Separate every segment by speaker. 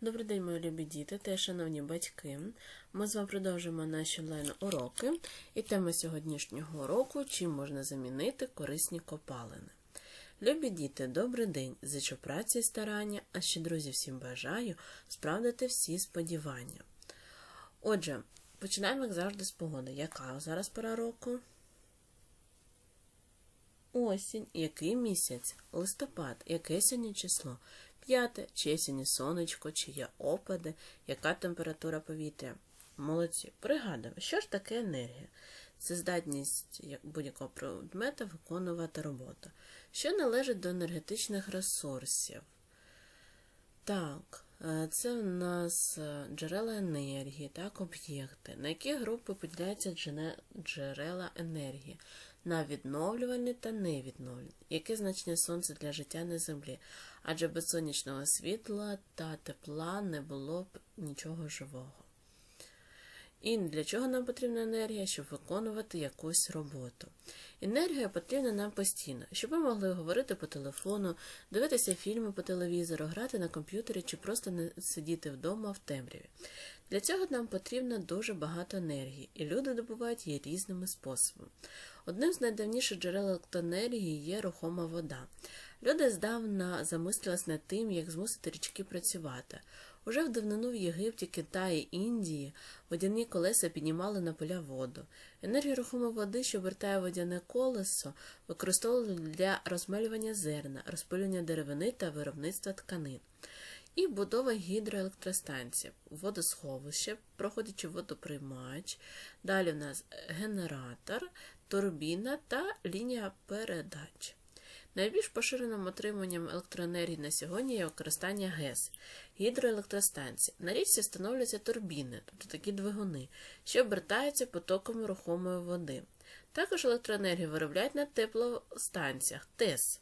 Speaker 1: Добрий день, мої любі діти та шановні батьки. Ми з вами продовжуємо наші онлайн-уроки. І тема сьогоднішнього уроку чим можна замінити корисні копалини. Любі діти, добрий день! Зичу праці і старання, а ще, друзі, всім бажаю справдити всі сподівання. Отже, починаємо, як завжди, з погоди. Яка зараз пора року? Осінь. Який місяць? Листопад. Яке сьогодні число? П'яте. Чи є сьогодні сонечко, чи є опади, яка температура повітря? Молодці. Пригадуємо, що ж таке енергія? Це здатність як будь-якого предмета виконувати роботу, що належить до енергетичних ресурсів. Так, е, це у нас е, джерела енергії, так, об'єкти. На які групи поділяються джерела енергії? На відновлювальні та невідновлювальні. Яке значення сонце для життя на землі? Адже без сонячного світла та тепла не було б нічого живого. І для чого нам потрібна енергія? Щоб виконувати якусь роботу. Енергія потрібна нам постійно, щоб ми могли говорити по телефону, дивитися фільми по телевізору, грати на комп'ютері чи просто не сидіти вдома в темряві. Для цього нам потрібно дуже багато енергії, і люди добувають її різними способами. Одним з найдавніших джерел електроенергії є рухома вода. Люди здавна замислились над тим, як змусити річки працювати. Уже в давнину в Єгипті, Китаї, Індії водяні колеса піднімали на поля воду. Енергію рухомої води, що вертає водяне колесо, використовували для розмелювання зерна, розпилювання деревини та виробництва тканин. І будова гідроелектростанцій, водосховище, проходячи водоприймач. Далі в нас генератор, турбіна та лінія передач. Найбільш поширеним отриманням електроенергії на сьогодні є використання ГЕС гідроелектростанцій. На річці становляться турбіни, тобто такі двигуни, що обертаються потоком рухомої води. Також електроенергію виробляють на теплостанціях ТЕС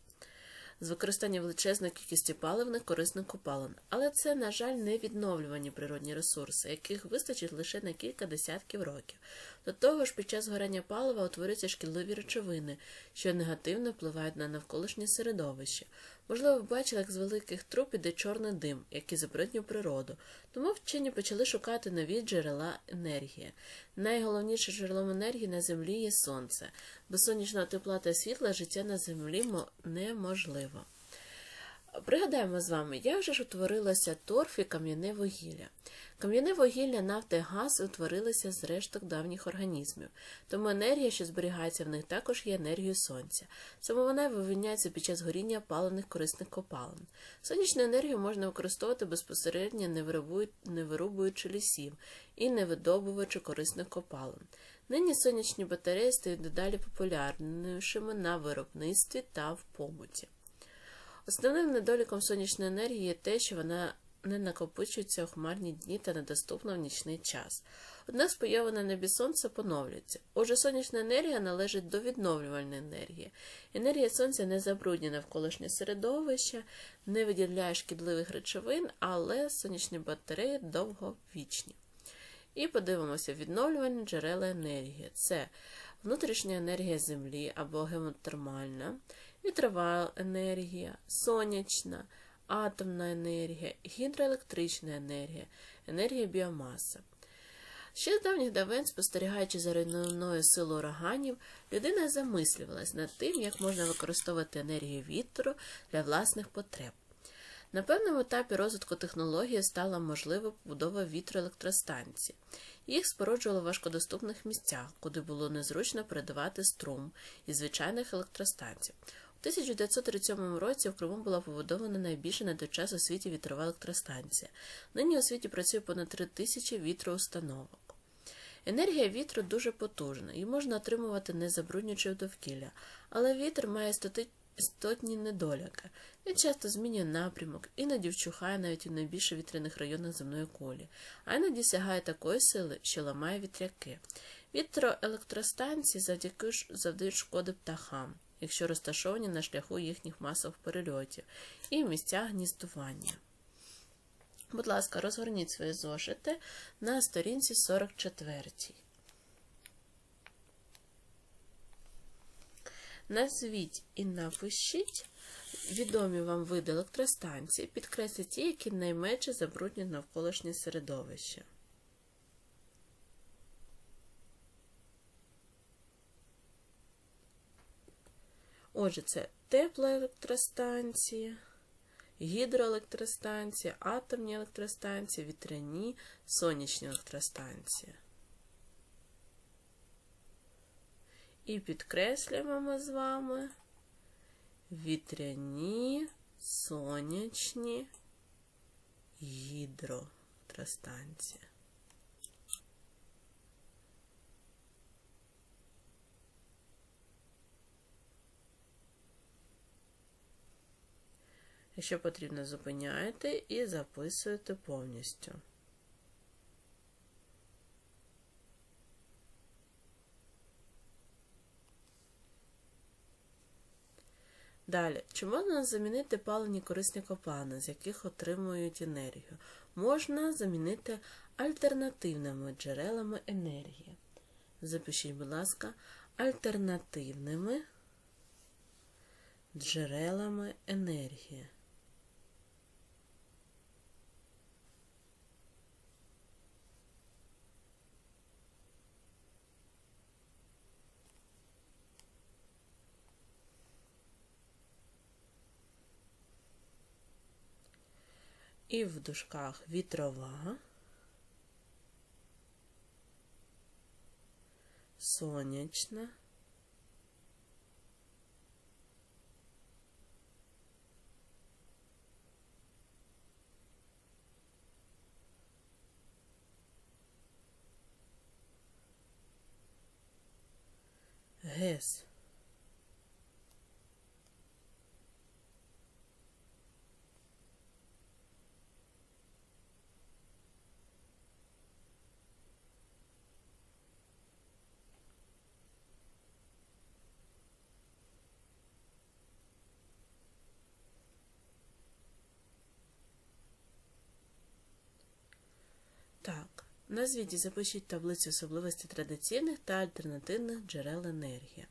Speaker 1: з використання величезної кількості паливних корисних копалин. Але це, на жаль, не відновлювані природні ресурси, яких вистачить лише на кілька десятків років. До того ж, під час горення палива утворюються шкідливі речовини, що негативно впливають на навколишнє середовище. Можливо, бачили, як з великих труб іде чорний дим, який забруднює природу. Тому вчені почали шукати нові джерела енергії. Найголовніше джерелом енергії на землі є сонце. Без сонячного тепла та світла життя на землі неможливо. Пригадаємо з вами, як же ж утворилося торф і кам'яне вугілля. Кам'яне вугілля, нафта і газ утворилися з решток давніх організмів, тому енергія, що зберігається в них, також є енергією сонця. Саме вона вивільняється під час горіння паливних корисних копалин. Сонячну енергію можна використовувати безпосередньо, не вирубуючи лісів і не видобуваючи корисних копалин. Нині сонячні батареї стають дедалі популярнішими на виробництві та в побуті. Основним недоліком сонячної енергії є те, що вона не накопичується у хмарні дні та недоступна в нічний час. Однак споява на небі сонця поновлюється. Отже, сонячна енергія належить до відновлювальної енергії. Енергія сонця не забруднює навколишнє середовище, не виділяє шкідливих речовин, але сонячні батареї довговічні. І подивимося, відновлювальні джерела енергії. Це внутрішня енергія Землі або геотермальна, вітрова енергія, сонячна, атомна енергія, гідроелектрична енергія, енергія біомаси. Ще з давніх давен, спостерігаючи за руйнівною силою ураганів, людина замислювалась над тим, як можна використовувати енергію вітру для власних потреб. На певному етапі розвитку технології стала можлива побудова вітроелектростанцій. Їх споруджували в важкодоступних місцях, куди було незручно передавати струм із звичайних електростанцій. У 1937 році в Криму була побудована найбільша на той час у світі вітрова електростанція. Нині у світі працює понад 3 тисячі вітроустановок. Енергія вітру дуже потужна, і можна отримувати не забруднюючи довкілля, але вітер має істотні недоліки. Він часто змінює напрямок, іноді вчухає навіть у найбільш вітряних районах земної кулі, а іноді сягає такої сили, що ламає вітряки. Вітроелектростанції завдяки завдають шкоди птахам, якщо розташовані на шляху їхніх масових перельотів і в місцях гніздування. Будь ласка, розгорніть свої зошити на сторінці 44. Назвіть і напишіть відомі вам види електростанцій, підкресліть ті, які найменше забруднюють навколишнє середовище. Отже, це теплоелектростанції, гідроелектростанції, атомні електростанції, вітряні, сонячні електростанції. І підкреслюємо з вами вітряні, сонячні, гідроелектростанції. Якщо потрібно, зупиняєте і записуєте повністю. Далі, чи можна замінити палені корисні копалини, з яких отримують енергію? Можна замінити альтернативними джерелами енергії. Запишіть, будь ласка, альтернативними джерелами енергії. І в дужках вітрова, сонячна, ГЕС. Так, на звіті запишіть таблицю особливості традиційних та альтернативних джерел енергії.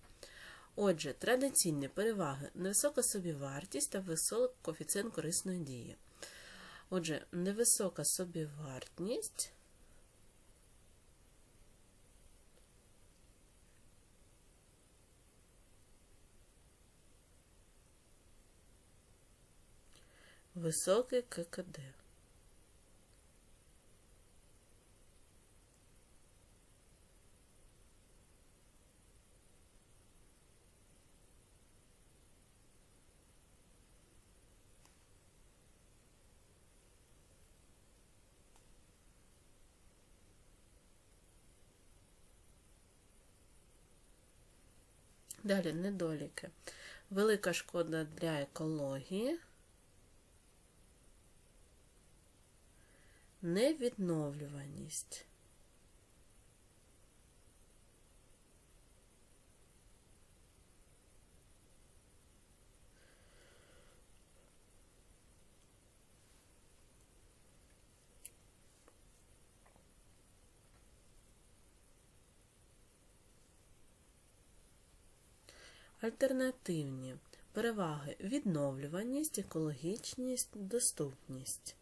Speaker 1: Отже, традиційні переваги невисока собівартість та високий коефіцієнт корисної дії. Отже, невисока собівартість високий ККД. Далі недоліки. Велика шкода для екології. Невідновлюваність. Альтернативні переваги відновлюваність, екологічність, доступність.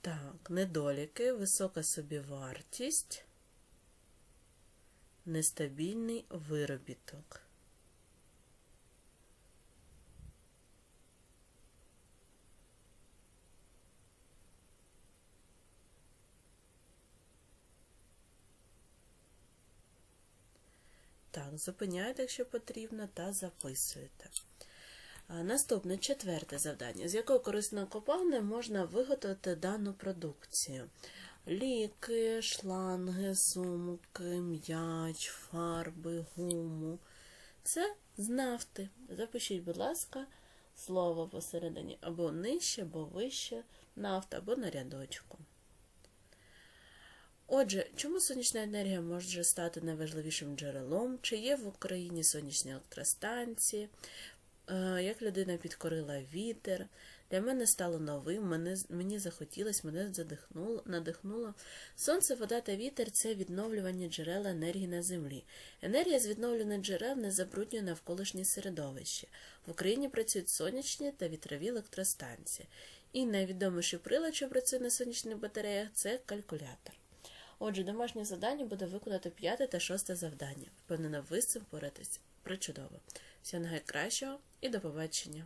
Speaker 1: Так, недоліки, висока собівартість, нестабільний виробіток. Так, зупиняйте, якщо потрібно, та записуєте. Наступне четверте завдання. З якої корисної копалини можна виготовити дану продукцію? Ліки, шланги, сумки, м'яч, фарби, гуму. Це з нафти. Запишіть, будь ласка, слово посередині або нижче, або вище, нафта, або на рядочку. Отже, чому сонячна енергія може стати найважливішим джерелом? Чи є в Україні сонячні електростанції? Як людина підкорила вітер? Для мене стало новим, мене, мені захотілось, мене задихнуло, надихнуло. Сонце, вода та вітер це відновлювані джерела енергії на землі. Енергія з відновлених джерел не забруднює навколишнє середовище. В Україні працюють сонячні та вітрові електростанції. І найвідоміший прилад, що працює на сонячних батареях, це калькулятор. Отже, домашнє завдання буде виконати п'яте та шосте завдання. Впевнена, ви з цим поратись. Причудово. Всього найкращого і до побачення!